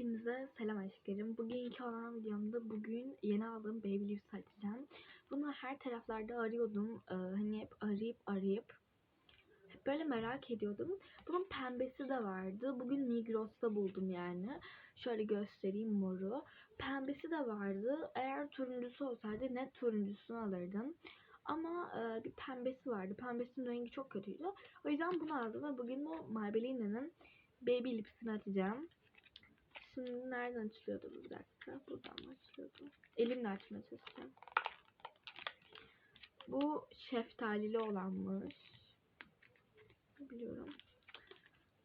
Hepinize selam aşklarım. Bugünkü olan videomda bugün yeni aldığım Babyliss açacağım. Bunu her taraflarda arıyordum. Ee, hani hep arayıp arayıp hep böyle merak ediyordum. Bunun pembesi de vardı. Bugün Migros'ta buldum yani. Şöyle göstereyim moru. Pembesi de vardı. Eğer turuncusu olsaydı net turuncusunu alırdım. Ama e, bir pembesi vardı. Pembesinin rengi çok kötüydü. O yüzden bunu aldım ve bugün bu Maybelline'nin Baby Lips'ini açacağım. Şimdi nereden açılıyordu bu bir dakika? Buradan mı açılıyordu? Elimle açmaya çalışacağım. Bu şeftalili olanmış. Biliyorum.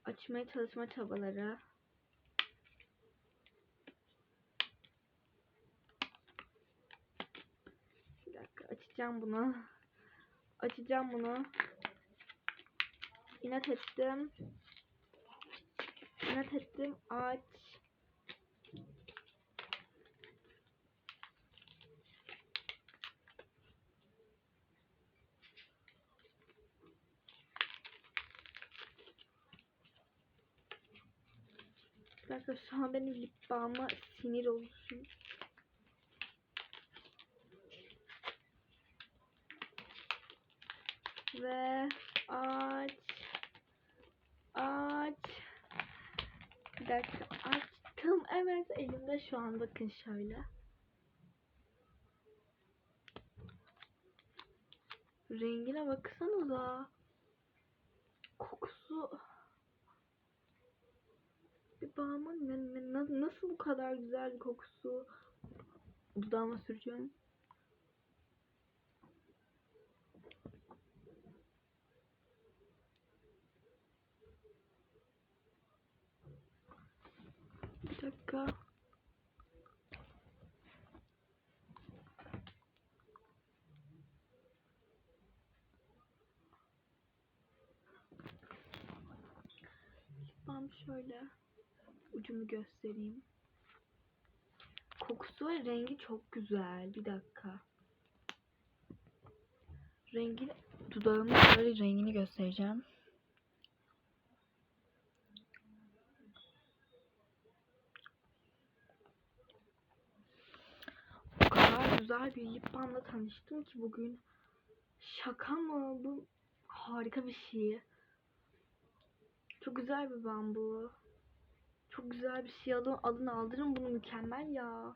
Açmaya çalışma çabaları. Bir dakika açacağım bunu. Açacağım bunu. İnat ettim. İnat ettim. Aç. Dakika şu an benim lip balm'a sinir olsun. Ve aç. Aç. Bir dakika açtım. Evet elimde şu an bakın şöyle. Rengine baksanıza. Kokusu. Na- nasıl bu kadar güzel bir kokusu. Dudağıma süreceğim. Bir dakika. Ben şöyle ucumu göstereyim. Kokusu ve rengi çok güzel. Bir dakika. Rengi dudağımın şöyle rengini göstereceğim. O kadar güzel bir lip balmla tanıştım ki bugün. Şaka mı? Bu harika bir şey. Çok güzel bir balm bu. Çok güzel bir şey. Alın, alın aldırın bunu mükemmel ya.